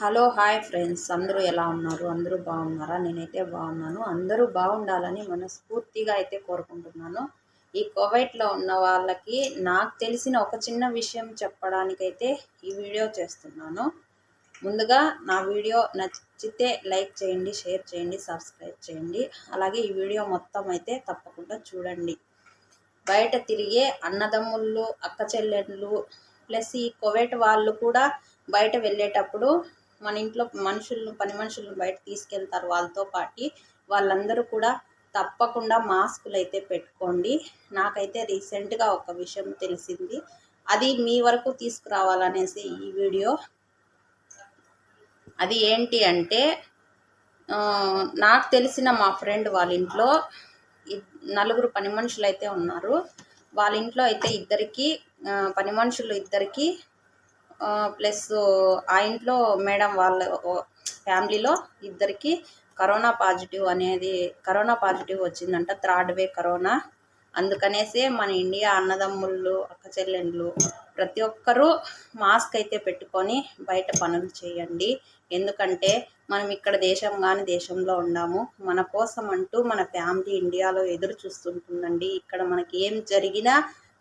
Hello hi friends. అందరూ ఎలా ఉన్నారు? అందరూ బాగున్నారా? నేనైతే బాగున్నాను. అందరూ బాగుండాలని మనస్ఫూర్తిగా అయితే కోరుకుంటున్నాను. ఈ కోవైట్లో ఉన్న వాళ్ళకి నాకు తెలిసిన ఒక చిన్న విషయం చెప్పడానికైతే ఈ వీడియో చేస్తున్నాను. ముందుగా నా వీడియో నచ్చితే లైక్ చేయండి షేర్ చేయండి సబ్స్క్రైబ్ చేయండి. అలాగే ఈ వీడియో మొత్తం అయితే తప్పకుండా చూడండి. బయట తిరిగే అన్నదమ్ముళ్ళు అక్క చెల్లెళ్ళు ప్లస్ ఈ కోవైట్ వాళ్ళు కూడా బయట వెళ్ళేటప్పుడు మన ఇంట్లో మనుషులను పని మనుషులను బయట తీసుకెళ్తారు వాళ్ళతో పాటు. వాళ్ళందరూ కూడా తప్పకుండా మాస్కులు అయితే పెట్టుకోండి. నాకైతే రీసెంట్గా ఒక విషయం తెలిసింది. అది మీ వరకు తీసుకురావాలనేసి ఈ వీడియో. అది ఏంటి అంటే నాకు తెలిసిన మా ఫ్రెండ్ వాళ్ళ ఇంట్లో నలుగురు పని మనుషులు అయితే ఉన్నారు. వాళ్ళ ఇంట్లో అయితే ఇద్దరికి పని మనుషులు ఇద్దరికి ప్లస్ ఆ ఇంట్లో మేడం వాళ్ళ ఫ్యామిలీలో ఇద్దరికి కరోనా పాజిటివ్ అనేది కరోనా పాజిటివ్ వచ్చిందంట థర్డ్ వే కరోనా. అందుకనేసే మన ఇండియా అన్నదమ్ముళ్ళు అక్క చెల్లెండ్లు ప్రతి ఒక్కరూ మాస్క్ అయితే పెట్టుకొని బయట పనులు చేయండి. ఎందుకంటే మనం ఇక్కడ దేశం కానీ దేశంలో ఉన్నాము. మన కోసం అంటూ మన ఫ్యామిలీ ఇండియాలో ఎదురు చూస్తుంటుందండి. ఇక్కడ మనకి ఏం జరిగినా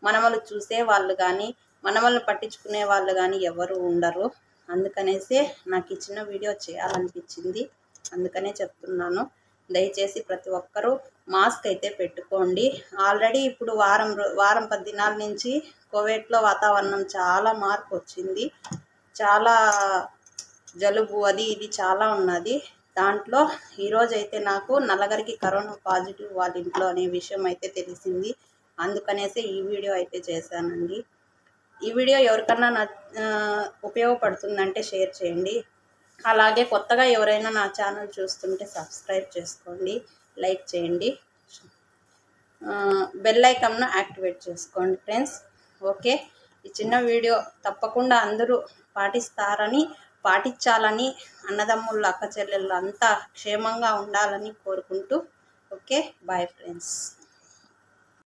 మనమలు చూసే వాళ్ళు కానీ మనమల్ని పట్టించుకునే వాళ్ళు కానీ ఎవరు ఉండరు. అందుకనేసే నాకు ఈ చిన్న వీడియో చేయాలనిపించింది. అందుకనే చెప్తున్నాను. దయచేసి ప్రతి ఒక్కరూ మాస్క్ అయితే పెట్టుకోండి. ఆల్రెడీ ఇప్పుడు వారం వారం పది దినాల నుంచి కోవిడ్లో వాతావరణం చాలా మార్పు వచ్చింది చాలా జలుబు అది ఇది చాలా ఉన్నది. దాంట్లో ఈరోజు అయితే నాకు నలగరికి కరోనా పాజిటివ్ వాళ్ళ ఇంట్లో అనే విషయం అయితే తెలిసింది. అందుకనేసి ఈ వీడియో అయితే చేశానండి. ఈ వీడియో ఎవరికన్నా నా ఉపయోగపడుతుందంటే షేర్ చేయండి. అలాగే కొత్తగా ఎవరైనా నా ఛానల్ చూస్తుంటే సబ్స్క్రైబ్ చేసుకోండి లైక్ చేయండి. బెల్ ఐకమ్ను యాక్టివేట్ చేసుకోండి ఫ్రెండ్స్. ఓకే? ఈ చిన్న వీడియో తప్పకుండా అందరూ పాటిస్తారని పాటించాలని అన్నదమ్ముళ్ళు అక్క చెల్లెళ్ళు అంతా క్షేమంగా ఉండాలని కోరుకుంటూ. ఓకే? Bye friends.